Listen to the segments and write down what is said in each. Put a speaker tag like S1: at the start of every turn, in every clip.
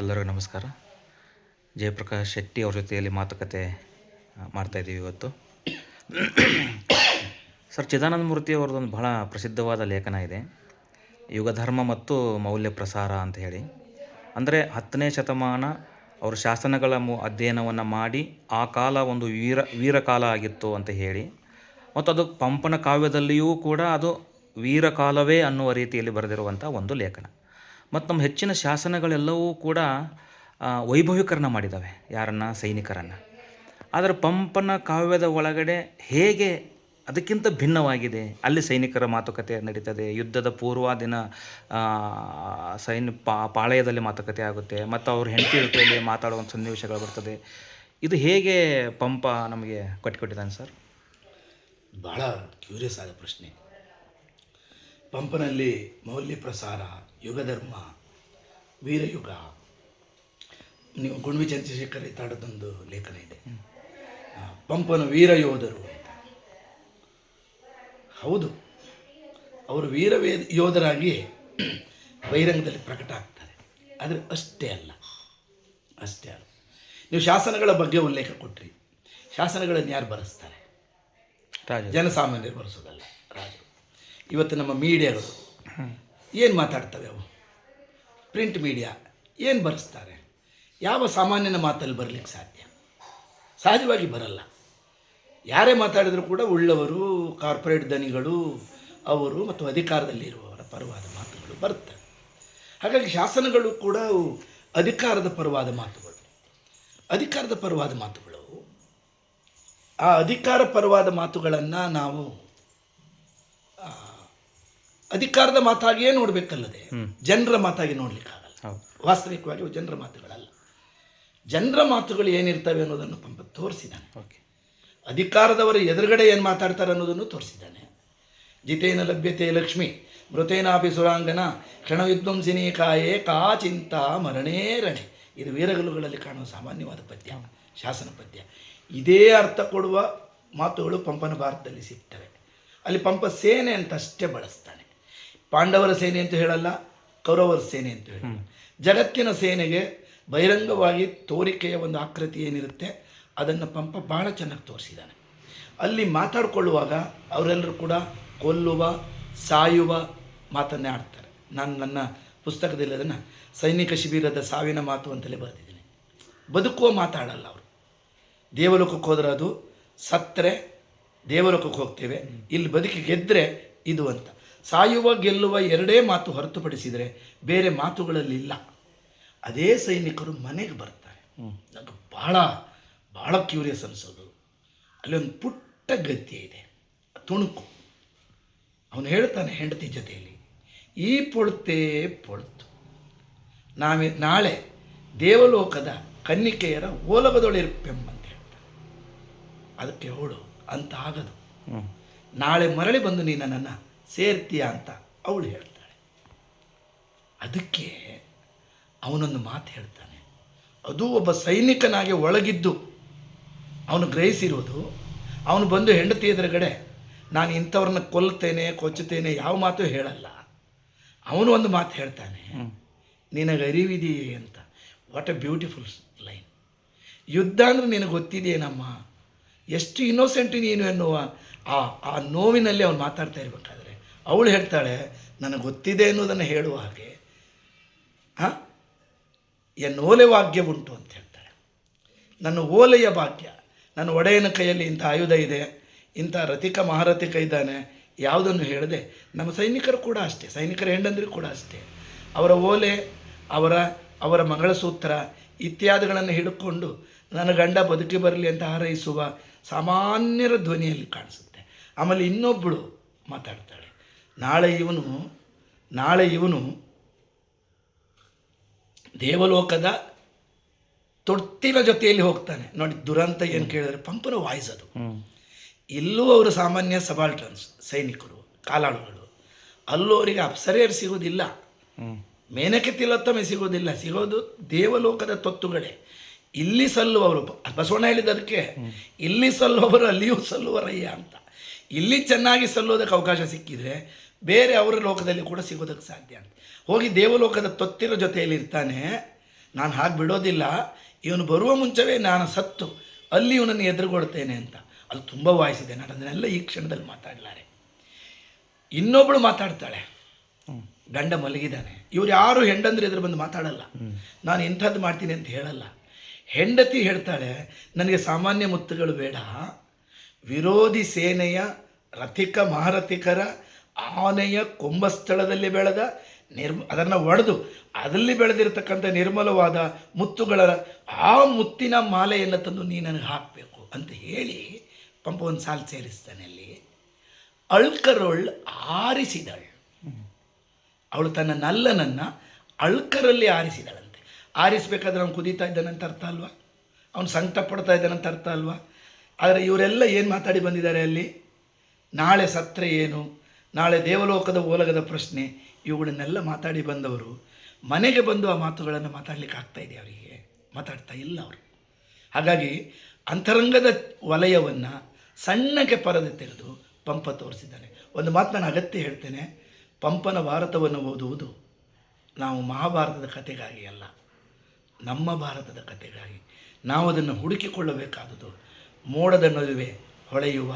S1: ಎಲ್ಲರಿಗೂ ನಮಸ್ಕಾರ. ಜಯಪ್ರಕಾಶ್ ಶೆಟ್ಟಿ ಅವ್ರ ಜೊತೆಯಲ್ಲಿ ಮಾತುಕತೆ ಮಾಡ್ತಾಯಿದ್ದೀವಿ ಇವತ್ತು. ಸರ್, ಚಿದಾನಂದ ಮೂರ್ತಿ ಅವ್ರದ್ದೊಂದು ಬಹಳ ಪ್ರಸಿದ್ಧವಾದ ಲೇಖನ ಇದೆ. ಯುಗಧರ್ಮ ಮತ್ತು ಮೌಲ್ಯ ಪ್ರಸಾರ ಅಂತ ಹೇಳಿ. ಅಂದರೆ ಹತ್ತನೇ ಶತಮಾನ ಅವರು ಶಾಸನಗಳ ಮು, ಅಧ್ಯಯನವನ್ನು ಮಾಡಿ ಆ ಕಾಲ ಒಂದು ವೀರ, ವೀರಕಾಲ ಆಗಿತ್ತು ಅಂತ ಹೇಳಿ. ಮತ್ತು ಅದು ಪಂಪನ ಕಾವ್ಯದಲ್ಲಿಯೂ ಕೂಡ ಅದು ವೀರಕಾಲವೇ ಅನ್ನುವ ರೀತಿಯಲ್ಲಿ ಬರೆದಿರುವಂಥ ಒಂದು ಲೇಖನ. ಮತ್ತು ನಮ್ಮ ಹೆಚ್ಚಿನ ಶಾಸನಗಳೆಲ್ಲವೂ ಕೂಡ ವೈಭವೀಕರಣ ಮಾಡಿದ್ದಾವೆ ಯಾರನ್ನು? ಸೈನಿಕರನ್ನು. ಆದರೆ ಪಂಪನ ಕಾವ್ಯದ ಒಳಗಡೆ ಹೇಗೆ ಅದಕ್ಕಿಂತ ಭಿನ್ನವಾಗಿದೆ? ಅಲ್ಲಿ ಸೈನಿಕರ ಮಾತುಕತೆ ನಡೀತದೆ, ಯುದ್ಧದ ಪೂರ್ವ ದಿನ ಸೈನ್ಯ ಪಾ, ಪಾಳಯದಲ್ಲಿ ಮಾತುಕತೆ ಆಗುತ್ತೆ, ಮತ್ತು ಅವ್ರ ಹೆಂಡತಿ ಜೊತೆಯಲ್ಲಿ ಮಾತಾಡುವಂಥ ಸನ್ನಿವೇಶಗಳು ಬರ್ತದೆ. ಇದು ಹೇಗೆ ಪಂಪ ನಮಗೆ ಕಟ್ಟಿಕೊಟ್ಟಿದ್ದಾನೆ ಸರ್?
S2: ಭಾಳ ಕ್ಯೂರಿಯಸ್ ಆದ ಪ್ರಶ್ನೆ. ಪಂಪನಲ್ಲಿ ಮೌಲ್ಯ ಪ್ರಸಾರ ಯುಗಧರ್ಮ ವೀರಯುಗ. ನೀವು ಗುಣ್ವಿ ಚಂದ್ರಶೇಖರ್ ತಾಡದೊಂದು ಲೇಖನ ಇದೆ. ಪಂಪನ ವೀರ ಯೋಧರು ಅಂತ. ಹೌದು ಅವರು ವೀರ ಯೋಧರಾಗಿ ಬಹಿರಂಗದಲ್ಲಿ ಪ್ರಕಟ ಆಗ್ತಾರೆ. ಆದರೆ ಅಷ್ಟೇ ಅಲ್ಲ ಅಷ್ಟೇ ಅಲ್ಲ. ನೀವು ಶಾಸನಗಳ ಬಗ್ಗೆ ಉಲ್ಲೇಖ ಕೊಟ್ರಿ. ಶಾಸನಗಳನ್ನು ಯಾರು ಬರೆಸ್ತಾರೆ?
S1: ರಾಜ
S2: ಜನಸಾಮಾನ್ಯರು ಬರೆಸೋದಲ್ಲ ರಾಜರು. ಇವತ್ತು ನಮ್ಮ ಮೀಡಿಯಾಗಳು ಏನು ಮಾತಾಡ್ತವೆ ಅವು? ಪ್ರಿಂಟ್ ಮೀಡಿಯಾ ಏನು ಬರೆಸ್ತಾರೆ? ಯಾವ ಸಾಮಾನ್ಯನ ಮಾತಲ್ಲಿ ಬರಲಿಕ್ಕೆ ಸಾಧ್ಯ? ಸಹಜವಾಗಿ ಬರಲ್ಲ. ಯಾರೇ ಮಾತಾಡಿದರೂ ಕೂಡ ಉಳ್ಳವರು, ಕಾರ್ಪೊರೇಟ್ ದನಿಗಳು, ಅವರು ಮತ್ತು ಅಧಿಕಾರದಲ್ಲಿರುವವರ ಪರವಾದ ಮಾತುಗಳು ಬರುತ್ತೆ ಹಾಗಾಗಿ ಶಾಸನಗಳು ಕೂಡ ಅಧಿಕಾರದ ಪರವಾದ ಮಾತುಗಳು. ಅಧಿಕಾರದ ಪರವಾದ ಮಾತುಗಳು ಆ ಅಧಿಕಾರ ಪರವಾದ ಮಾತುಗಳನ್ನು ನಾವು ಅಧಿಕಾರದ ಮಾತಾಗಿಯೇ ನೋಡಬೇಕಲ್ಲದೆ ಜನರ ಮಾತಾಗಿ ನೋಡಲಿಕ್ಕಾಗಲ್ಲ. ವಾಸ್ತವಿಕವಾಗಿ ಜನರ ಮಾತುಗಳಲ್ಲ. ಜನರ ಮಾತುಗಳು ಏನಿರ್ತವೆ ಅನ್ನೋದನ್ನು ಪಂಪ ತೋರಿಸಿದ್ದಾನೆ
S1: ಓಕೆ.
S2: ಅಧಿಕಾರದವರ ಎದುರುಗಡೆ ಏನು ಮಾತಾಡ್ತಾರೆ ಅನ್ನೋದನ್ನು ತೋರಿಸಿದ್ದಾನೆ ಜಿತೇನ ಲಭ್ಯತೆ ಲಕ್ಷ್ಮಿ ಮೃತೇನಾಪಿ ಸುರಾಂಗನ ಕ್ಷಣವಿದ್ವಂಸಿನಿ ಕಾಯೇ ಕಾ ಚಿಂತಾ ಮರಣೇ ರಣೆ. ಇದು ವೀರಗಲುಗಳಲ್ಲಿ ಕಾಣುವ ಸಾಮಾನ್ಯವಾದ ಪದ್ಯ ಶಾಸನ ಪದ್ಯ. ಇದೇ ಅರ್ಥ ಕೊಡುವ ಮಾತುಗಳು ಪಂಪನ ಭಾರತದಲ್ಲಿ ಸಿಗ್ತವೆ. ಅಲ್ಲಿ ಪಂಪ ಸೇನೆ ಅಂತ ಅಷ್ಟೇ ಬಳಸ್ತಾನೆ. ಪಾಂಡವರ ಸೇನೆ ಅಂತ ಹೇಳಲ್ಲ, ಕೌರವರ ಸೇನೆ ಅಂತ ಹೇಳಿ ಜಗತ್ತಿನ ಸೇನೆಗೆ ಬಹಿರಂಗವಾಗಿ ತೋರಿಕೆಯ ಒಂದು ಆಕೃತಿ ಏನಿರುತ್ತೆ, ಅದನ್ನು ಪಂಪ ಬಹಳ ಚೆನ್ನಾಗಿ ತೋರಿಸಿದ್ದಾನೆ ಅಲ್ಲಿ ಮಾತಾಡಿಕೊಳ್ಳುವಾಗ ಅವರೆಲ್ಲರೂ ಕೂಡ ಕೊಲ್ಲುವ, ಸಾಯುವ ಮಾತನ್ನೇ ಆಡ್ತಾರೆ. ನಾನು ನನ್ನ ಪುಸ್ತಕದಲ್ಲಿ ಅದನ್ನು ಸೈನಿಕ ಶಿಬಿರದ ಸಾವಿನ ಮಾತು ಅಂತಲೇ ಬರೆದಿದ್ದೀನಿ. ಬದುಕುವ ಮಾತಾಡಲ್ಲ ಅವರು. ದೇವಲೋಕಕ್ಕೆ ಹೋದ್ರೆ ಅದು ಸತ್ತರೆ, ದೇವಲೋಕಕ್ಕೆ ಹೋಗ್ತೇವೆ. ಇಲ್ಲಿ ಬದುಕಿ ಗೆದ್ದರೆ ಇದು ಅಂತ. ಸಾಯುವ ಗೆಲ್ಲುವ ಎರಡೇ ಮಾತು ಹೊರತುಪಡಿಸಿದರೆ ಬೇರೆ ಮಾತುಗಳಲ್ಲಿಲ್ಲ ಅದೇ ಸೈನಿಕರು ಮನೆಗೆ ಬರ್ತಾರೆ. ನನಗೆ ಭಾಳ ಭಾಳ ಕ್ಯೂರಿಯಸ್ ಅನಿಸೋದು. ಅಲ್ಲಿ ಒಂದು ಪುಟ್ಟ ಗದ್ಯ ಇದೆ. ತುಣುಕು. ಅವನು ಹೇಳ್ತಾನೆ ಹೆಂಡತಿ ಜೊತೆಯಲ್ಲಿ ಈ ಪೊಳ್ತೆ ಪೊಳ್ತು. ನಾವೇ ನಾಳೆ ದೇವಲೋಕದ ಕನ್ನಿಕೆಯರ ಓಲಗದೊಳಿರ್ಪೆಂಬಂತ ಹೇಳ್ತಾನೆ. ಅದಕ್ಕೆ ಹೋಳು ಅಂತ ಆಗದು. ನಾಳೆ ಮರಳಿ ಬಂದು ನೀನು ನನ್ನನ್ನು ಸೇರ್ತೀಯ ಅಂತ ಅವಳು ಹೇಳ್ತಾಳೆ. ಅದಕ್ಕೆ ಅವನೊಂದು ಮಾತು ಹೇಳ್ತಾನೆ. ಅದು ಒಬ್ಬ ಸೈನಿಕನಾಗಿ ಒಳಗಿದ್ದು ಅವನು ಗ್ರಹಿಸಿರೋದು ಅವನು ಬಂದು ಹೆಂಡತಿ ಎದುರುಗಡೆ ನಾನು ಇಂಥವ್ರನ್ನ ಕೊಲ್ತೇನೆ ಕೊಚ್ಚುತ್ತೇನೆ ಯಾವ ಮಾತು ಹೇಳಲ್ಲ. ಅವನು ಒಂದು ಮಾತು ಹೇಳ್ತಾನೆ ನಿನಗೆ ಅರಿವಿದೆಯೇ ಅಂತ. ವಾಟ್ ಎ ಬ್ಯೂಟಿಫುಲ್ ಲೈನ್ ಯುದ್ಧ ಅಂದರೆ ನಿನಗೆ ಗೊತ್ತಿದೆಯೇನಮ್ಮ? ಎಷ್ಟು ಇನ್ನೋಸೆಂಟ್ ನೀನು ಎನ್ನುವ ಆ ಆ ನೋವಿನಲ್ಲಿ ಅವನು ಮಾತಾಡ್ತಾ ಇರಬೇಕಾದ್ರೆ. ಅವಳು ಹೇಳ್ತಾಳೆ, ನನಗೆ ಗೊತ್ತಿದೆ ಅನ್ನೋದನ್ನು ಹೇಳುವ ಹಾಗೆ, ಹಾಂ? ಎನ್ನು ಓಲೆ ವಾಗ್ಯ ಉಂಟು ಅಂತ ಹೇಳ್ತಾಳೆ. ನನ್ನ ಓಲೆಯ ಭಾಗ್ಯ, ನನ್ನ ಒಡೆಯನ ಕೈಯಲ್ಲಿ ಇಂಥ ಆಯುಧ ಇದೆ, ಇಂಥ ರತಿಕ ಮಹಾರಥಿಕ ಇದ್ದಾನೆ, ಯಾವುದನ್ನು ಹೇಳದೆ, ನಮ್ಮ ಸೈನಿಕರು ಕೂಡ ಅಷ್ಟೇ, ಸೈನಿಕರ ಹೆಂಡಂದಿರು ಕೂಡ ಅಷ್ಟೇ. ಅವರ ಓಲೆ, ಅವರ ಅವರ ಮಂಗಳಸೂತ್ರ ಇತ್ಯಾದಿಗಳನ್ನು ಹಿಡ್ಕೊಂಡು ನನ್ನ ಗಂಡ ಬದುಕಿ ಬರಲಿ ಅಂತ ಹಾರೈಸುವ ಸಾಮಾನ್ಯರ ಧ್ವನಿಯಲ್ಲಿ ಕಾಣಿಸುತ್ತೆ. ಆಮೇಲೆ ಇನ್ನೊಬ್ಬಳು ಮಾತಾಡ್ತಾಳೆ. ನಾಳೆ ಇವನು ನಾಳೆ ಇವನು ದೇವಲೋಕದ ತೊಟ್ಟಿನ ಜೊತೆಯಲ್ಲಿ ಹೋಗ್ತಾನೆ. ನೋಡಿ ದುರಂತ ಏನು ಕೇಳಿದ್ರೆ ಪಂಪನ ವಾಯ್ಸ್ ಅದು. ಇಲ್ಲೂ ಅವರು ಸಾಮಾನ್ಯ ಸಬಾಲ್ಟನ್ಸ್ ಸೈನಿಕರು ಕಾಲಾಳುಗಳು ಅಲ್ಲೂ ಅವರಿಗೆ ಅಪ್ಸರೇರ್ ಸಿಗೋದಿಲ್ಲ.
S1: ಮೇನಕ್ಕೆ
S2: ಮೇನಕೆ ತಿಲೋತ್ತಮೆ ಸಿಗೋದಿಲ್ಲ. ಸಿಗೋದು ದೇವಲೋಕದ ತೊತ್ತುಗಳೇ. ಇಲ್ಲಿ ಸಲ್ಲುವವರು ಬಸವಣ್ಣ ಹೇಳಿದ ಅದಕ್ಕೆ. ಇಲ್ಲಿ ಸಲ್ಲುವವರು ಅಲ್ಲಿಯೂ ಸಲ್ಲುವರಯ್ಯ ಅಂತ. ಇಲ್ಲಿ ಚೆನ್ನಾಗಿ ಸಲ್ಲೋದಕ್ಕೆ ಅವಕಾಶ ಸಿಕ್ಕಿದರೆ ಬೇರೆ ಅವರ ಲೋಕದಲ್ಲಿ ಕೂಡ ಸಿಗೋದಕ್ಕೆ ಸಾಧ್ಯ ಅಂತ. ಹೋಗಿ ದೇವಲೋಕದ ತೊತ್ತಿರ ಜೊತೆಯಲ್ಲಿ ಇರ್ತಾನೆ. ನಾನು ಹಾಗೆ ಬಿಡೋದಿಲ್ಲ. ಇವನು ಬರುವ ಮುಂಚೆವೇ ನಾನು ಸತ್ತು. ಅಲ್ಲಿ ಇವನನ್ನು ಎದುರುಗೊಳ್ತೇನೆ ಅಂತ. ಅದು ತುಂಬ ವಾಯಿಸಿದೆ. ನಾನು ಅದನ್ನೆಲ್ಲ ಈ ಕ್ಷಣದಲ್ಲಿ ಮಾತಾಡಲಾರೆ. ಇನ್ನೊಬ್ಬಳು ಮಾತಾಡ್ತಾಳೆ. ಗಂಡ ಮಲಗಿದ್ದಾನೆ. ಇವ್ರು ಯಾರು ಹೆಂಡಂದ್ರೆ ಎದುರು ಬಂದು ಮಾತಾಡಲ್ಲ. ನಾನು ಇಂಥದ್ದು ಮಾಡ್ತೀನಿ ಅಂತ ಹೇಳಲ್ಲ. ಹೆಂಡತಿ ಹೇಳ್ತಾಳೆ ನನಗೆ ಸಾಮಾನ್ಯ ಮುತ್ತುಗಳು ಬೇಡ. ವಿರೋಧಿ ಸೇನೆಯ ರಥಿಕ ಮಹಾರಥಿಕರ ಆನೆಯ ಕುಂಭಸ್ಥಳದಲ್ಲಿ ಬೆಳೆದ ನಿರ್ಮ, ಅದನ್ನು ಒಡೆದು ಅದರಲ್ಲಿ ಬೆಳೆದಿರತಕ್ಕಂಥ ನಿರ್ಮಲವಾದ ಮುತ್ತುಗಳ, ಆ ಮುತ್ತಿನ ಮಾಲೆಯನ್ನು ತಂದು ನೀ ನನಗೆ ಹಾಕಬೇಕು ಅಂತ ಹೇಳಿ ಪಂಪ ಒಂದು ಸಾಲು ಸೇರಿಸ್ತಾನೆ ಅಲ್ಲಿ. ಅಳ್ಕರೊಳ್ ಆರಿಸಿದಳು. ಅವಳು ತನ್ನ ನಲ್ಲನನ್ನು ಅಳ್ಕರಲ್ಲಿ ಆರಿಸಿದಳಂತೆ. ಆರಿಸಬೇಕಾದ್ರೆ ಅವನು ಕುದೀತಾ ಇದ್ದಾನಂತ ಅರ್ಥ ಅಲ್ವಾ? ಅವನು ಸಂಕಟ ಪಡ್ತಾ ಇದ್ದಾನಂತ ಅರ್ಥ ಅಲ್ವಾ? ಆದರೆ ಇವರೆಲ್ಲ ಏನು ಮಾತಾಡಿ ಬಂದಿದ್ದಾರೆ ಅಲ್ಲಿ? ನಾಳೆ ಸತ್ರೆ ಏನು? ನಾಳೆ ದೇವಲೋಕದ ಓಲಗದ ಪ್ರಶ್ನೆ, ಇವುಗಳನ್ನೆಲ್ಲ ಮಾತಾಡಿ ಬಂದವರು, ಮನೆಗೆ ಬಂದು ಆ ಮಾತುಗಳನ್ನು ಮಾತಾಡಲಿಕ್ಕೆ ಆಗ್ತಾ ಇದೆ ಅವರಿಗೆ. ಮಾತಾಡ್ತಾ ಇಲ್ಲ ಅವರು. ಹಾಗಾಗಿ ಅಂತರಂಗದ ವಲಯವನ್ನು ಸಣ್ಣಗೆ ಪರದೆ ತೆಗೆದು ಪಂಪ ತೋರಿಸಿದ್ದಾನೆ. ಒಂದು ಮಾತು ನಾನು ಅಗತ್ಯ ಹೇಳ್ತೇನೆ. ಪಂಪನ ಭಾರತವನ್ನು ಓದುವುದು ನಾವು ಮಹಾಭಾರತದ ಕಥೆಗಾಗಿ ಅಲ್ಲ, ನಮ್ಮ ಭಾರತದ ಕಥೆಗಾಗಿ. ನಾವು ಅದನ್ನು ಹುಡುಕಿಕೊಳ್ಳಬೇಕಾದುದು, ಮೋಡದ ನಡುವೆ ಹೊಳೆಯುವ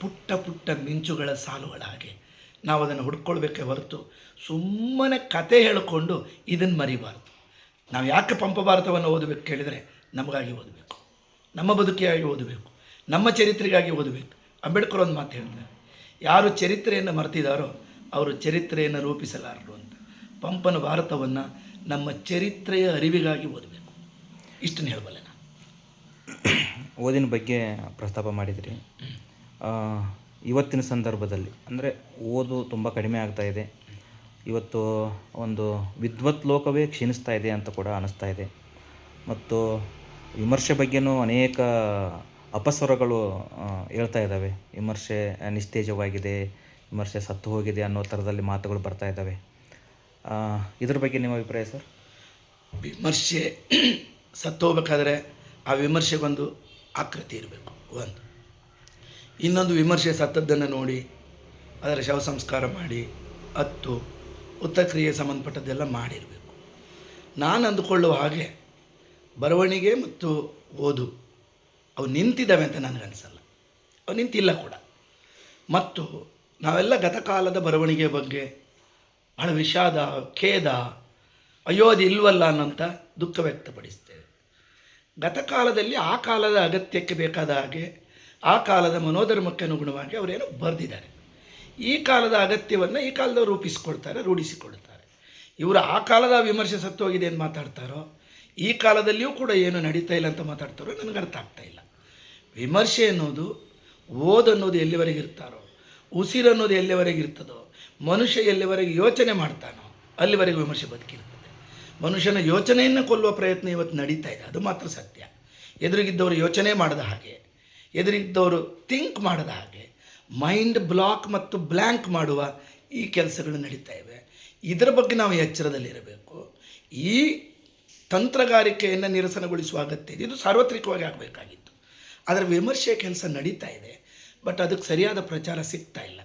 S2: ಪುಟ್ಟ ಪುಟ್ಟ ಮಿಂಚುಗಳ ಸಾಲುಗಳ ಹಾಗೆ ನಾವು ಅದನ್ನು ಹುಡ್ಕೊಳ್ಬೇಕೆ ಹೊರತು ಸುಮ್ಮನೆ ಕತೆ ಹೇಳಿಕೊಂಡು ಇದನ್ನು ಮರಿಬಾರ್ದು. ನಾವು ಯಾಕೆ ಪಂಪ ಭಾರತವನ್ನು ಓದಬೇಕು ಕೇಳಿದರೆ ನಮಗಾಗಿ ಓದಬೇಕು. ನಮ್ಮ ಬದುಕಿಯಾಗಿ ಓದಬೇಕು. ನಮ್ಮ ಚರಿತ್ರೆಗಾಗಿ ಓದಬೇಕು. ಅಂಬೇಡ್ಕರ್ ಒಂದು ಮಾತು ಹೇಳ್ತಾರೆ. ಯಾರು ಚರಿತ್ರೆಯನ್ನು ಮರೆತಿದ್ದಾರೋ ಅವರು ಚರಿತ್ರೆಯನ್ನು ರೂಪಿಸಲಾರರು ಅಂತ. ಪಂಪನ ಭಾರತವನ್ನು ನಮ್ಮ ಚರಿತ್ರೆಯ ಅರಿವಿಗಾಗಿ ಓದಬೇಕು. ಇಷ್ಟನ್ನು ಹೇಳಬಲ್ಲೆ ನಾನು.
S1: ಓದಿನ ಬಗ್ಗೆ ಪ್ರಸ್ತಾಪ ಮಾಡಿದ್ರಿ. ಇವತ್ತಿನ ಸಂದರ್ಭದಲ್ಲಿ, ಅಂದರೆ ಓದು ತುಂಬ ಕಡಿಮೆ ಇದೆ. ಇವತ್ತು ಒಂದು ವಿದ್ವತ್ ಲೋಕವೇ ಕ್ಷೀಣಿಸ್ತಾ ಇದೆ ಅಂತ ಕೂಡ ಅನ್ನಿಸ್ತಾ ಇದೆ. ಮತ್ತು ವಿಮರ್ಶೆ ಬಗ್ಗೆನೂ ಅನೇಕ ಅಪಸ್ವರಗಳು ಹೇಳ್ತಾ ಇದ್ದಾವೆ. ವಿಮರ್ಶೆ ನಿಸ್ತೇಜವಾಗಿದೆ, ವಿಮರ್ಶೆ ಸತ್ತು ಹೋಗಿದೆ ಅನ್ನೋ ಥರದಲ್ಲಿ ಮಾತುಗಳು ಬರ್ತಾ ಇದ್ದಾವೆ. ಇದ್ರ ಬಗ್ಗೆ ನಿಮ್ಮ ಅಭಿಪ್ರಾಯ ಸರ್?
S2: ವಿಮರ್ಶೆ ಸತ್ತು ಹೋಗ್ಬೇಕಾದ್ರೆ ಆ ವಿಮರ್ಶೆಗೊಂದು ಆಕೃತಿ ಇರಬೇಕು. ಒಂದು. ಇನ್ನೊಂದು ವಿಮರ್ಶೆ ಸತ್ತದ್ದನ್ನು ನೋಡಿ, ಅದರ ಶವ ಸಂಸ್ಕಾರ ಮಾಡಿ ಹತ್ತು ಉತ್ತಕ್ರಿಯೆ ಸಂಬಂಧಪಟ್ಟದ್ದೆಲ್ಲ ಮಾಡಿರಬೇಕು. ನಾನು ಅಂದುಕೊಳ್ಳುವ ಹಾಗೆ ಬರವಣಿಗೆ ಮತ್ತು ಓದು, ಅವು ನಿಂತಿದ್ದಾವೆ ಅಂತ ನನಗನ್ಸಲ್ಲ. ಅವು ನಿಂತಿಲ್ಲ ಕೂಡ. ಮತ್ತು ನಾವೆಲ್ಲ ಗತಕಾಲದ ಬರವಣಿಗೆ ಬಗ್ಗೆ ಬಹಳ ವಿಷಾದ, ಖೇದ, ಅಯ್ಯೋ ಅದು ಇಲ್ವಲ್ಲ ಅನ್ನೋಂಥ ದುಃಖ ವ್ಯಕ್ತಪಡಿಸ್ತೇವೆ. ಗತಕಾಲದಲ್ಲಿ ಆ ಕಾಲದ ಅಗತ್ಯಕ್ಕೆ ಬೇಕಾದ ಹಾಗೆ ಆ ಕಾಲದ ಮನೋಧರ್ಮಕ್ಕೆ ಅನುಗುಣವಾಗಿ ಅವರೇನು ಬರೆದಿದ್ದಾರೆ. ಈ ಕಾಲದ ಅಗತ್ಯವನ್ನು ಈ ಕಾಲದವರು ರೂಪಿಸಿಕೊಳ್ತಾರೆ ರೂಢಿಸಿಕೊಳ್ತಾರೆ ಇವರು ಆ ಕಾಲದ ವಿಮರ್ಶೆ ಸತ್ತೋಗಿದೆ ಅಂತ ಮಾತಾಡ್ತಾರೋ, ಈ ಕಾಲದಲ್ಲಿಯೂ ಕೂಡ ಏನು ನಡೀತಾ ಇಲ್ಲ ಅಂತ ಮಾತಾಡ್ತಾರೋ ನನಗೆ ಅರ್ಥ ಆಗ್ತಾ ಇಲ್ಲ. ವಿಮರ್ಶೆ ಅನ್ನೋದು ಓದನ್ನೋದು ಎಲ್ಲಿವರೆಗೆ ಇರ್ತಾರೋ, ಉಸಿರು ಅನ್ನೋದು ಎಲ್ಲಿವರೆಗೆ ಇರ್ತದೋ, ಮನುಷ್ಯ ಎಲ್ಲಿವರೆಗೆ ಯೋಚನೆ ಮಾಡ್ತಾನೋ ಅಲ್ಲಿವರೆಗೆ ವಿಮರ್ಶೆ ಬದುಕಿರ್ತದೆ ಮನುಷ್ಯನ ಯೋಚನೆಯನ್ನು ಕೊಲ್ಲುವ ಪ್ರಯತ್ನ ಇವತ್ತು ನಡೀತಾ ಇದೆ, ಅದು ಮಾತ್ರ ಸತ್ಯ. ಎದುರಿಗಿದ್ದವರು ಯೋಚನೆ ಮಾಡಿದ ಹಾಗೆ ಎದುರಿಗಿದ್ದವರು ಥಿಂಕ್ ಮಾಡದ ಹಾಗೆ ಮೈಂಡ್ ಬ್ಲಾಕ್ ಮತ್ತು ಬ್ಲ್ಯಾಂಕ್ ಮಾಡುವ ಈ ಕೆಲಸಗಳು ನಡೀತಾ ಇವೆ. ಇದರ ಬಗ್ಗೆ ನಾವು ಎಚ್ಚರದಲ್ಲಿರಬೇಕು ಈ ತಂತ್ರಗಾರಿಕೆಯನ್ನು ನಿರಸನಗೊಳಿಸುವ ಅಗತ್ಯ ಇದೆ ಇದು ಸಾರ್ವತ್ರಿಕವಾಗಿ ಆಗಬೇಕಾಗಿತ್ತು. ಅದರ ವಿಮರ್ಶೆ ಕೆಲಸ ನಡೀತಾ ಇದೆ ಬಟ್ ಅದಕ್ಕೆ ಸರಿಯಾದ ಪ್ರಚಾರ ಸಿಗ್ತಾ ಇಲ್ಲ.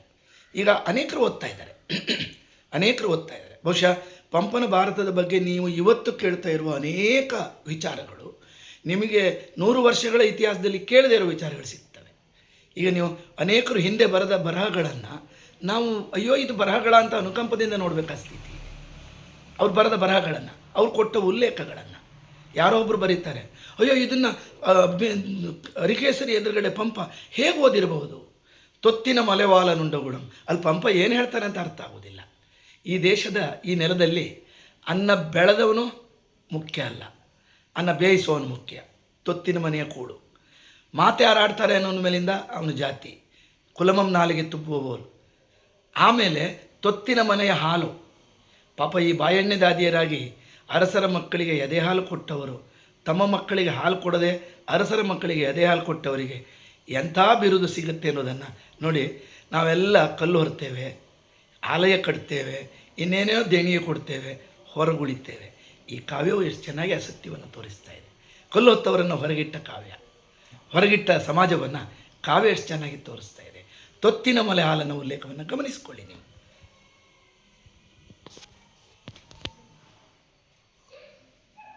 S2: ಈಗ ಅನೇಕರು ಓದ್ತಾ ಇದ್ದಾರೆ. ಅನೇಕರು ಓದ್ತಾ ಇದ್ದಾರೆ. ಬಹುಶಃ ಪಂಪನ ಭಾರತದ ಬಗ್ಗೆ ನೀವು ಇವತ್ತು ಕೇಳ್ತಾ ಇರುವ ಅನೇಕ ವಿಚಾರಗಳು ನಿಮಗೆ ನೂರು ವರ್ಷಗಳ ಇತಿಹಾಸದಲ್ಲಿ ಕೇಳದೇ ಇರೋ ವಿಚಾರಗಳು ಸಿಗ್ತವೆ. ಈಗ ನೀವು ಅನೇಕರು ಹಿಂದೆ ಬರೆದ ಬರಹಗಳನ್ನು ನಾವು ಅಯ್ಯೋ ಇದು ಬರಹಗಳ ಅಂತ ಅನುಕಂಪದಿಂದ ನೋಡಬೇಕಾದ ಸ್ಥಿತಿ ಅವ್ರು ಬರೆದ ಬರಹಗಳನ್ನು, ಅವ್ರು ಕೊಟ್ಟ ಉಲ್ಲೇಖಗಳನ್ನು, ಯಾರೋ ಒಬ್ಬರು ಬರೀತಾರೆ, ಅಯ್ಯೋ ಇದನ್ನು ಅರಿಕೇಸರಿ ಎದುರುಗಡೆ ಪಂಪ ಹೇಗೆ ಓದಿರಬಹುದು? ತೊತ್ತಿನ ಮಲೆವಾಲನುಂಡಗುಣಂ ಅಲ್ಲಿ ಪಂಪ ಏನು ಹೇಳ್ತಾರೆ ಅಂತ ಅರ್ಥ ಆಗೋದಿಲ್ಲ. ಈ ದೇಶದ, ಈ ನೆಲದಲ್ಲಿ ಅನ್ನ ಬೆಳೆದವನು ಮುಖ್ಯ ಅಲ್ಲ. ಅನ್ನ ಬೇಯಿಸೋನು ಮುಖ್ಯ. ತೊತ್ತಿನ ಮನೆಯ ಕೂಡು. ಮಾತೆ ಯಾರಾಡ್ತಾರೆ ಅನ್ನೋನ ಮೇಲಿಂದ ಅವನ ಜಾತಿ. ಕುಲಮಂ ನಾಲಿಗೆ ತುಪ್ಪುವವರು ಆಮೇಲೆ ತೊತ್ತಿನ ಮನೆಯ ಹಾಲು. ಪಾಪ ಈ ಬಾಯಣ್ಣೆ ದಾದಿಯರಾಗಿ ಅರಸರ ಮಕ್ಕಳಿಗೆ ಎದೆ ಹಾಲು ಕೊಟ್ಟವರು. ತಮ್ಮ ಮಕ್ಕಳಿಗೆ ಹಾಲು ಕೊಡದೆ ಅರಸರ ಮಕ್ಕಳಿಗೆ ಎದೆ ಹಾಲು ಕೊಟ್ಟವರಿಗೆ ಎಂಥ ಬಿರುದು ಸಿಗುತ್ತೆ ಅನ್ನೋದನ್ನು ನೋಡಿ ನಾವೆಲ್ಲ ಕಲ್ಲು ಹೊರ್ತೇವೆ, ಆಲಯ ಕಟ್ತೇವೆ, ಇನ್ನೇನೇನೋ ದೇಣಿಗೆ ಕೊಡ್ತೇವೆ, ಹೊರಗುಳಿತೇವೆ. ಈ ಕಾವ್ಯವು ಎಷ್ಟು ಚೆನ್ನಾಗಿ ಅಸತ್ಯವನ್ನು ತೋರಿಸ್ತಾ ಇದೆ. ಕೊಲ್ಲೊತ್ತವರನ್ನು ಹೊರಗಿಟ್ಟ ಕಾವ್ಯ. ಹೊರಗಿಟ್ಟ ಸಮಾಜವನ್ನು ಕಾವ್ಯ ಎಷ್ಟು ಚೆನ್ನಾಗಿ ತೋರಿಸ್ತಾ ಇದೆ. ತೊತ್ತಿನ ಮಲೆ ಹಾಲನ್ನು ಉಲ್ಲೇಖವನ್ನು ಗಮನಿಸಿಕೊಳ್ಳಿ ನೀವು.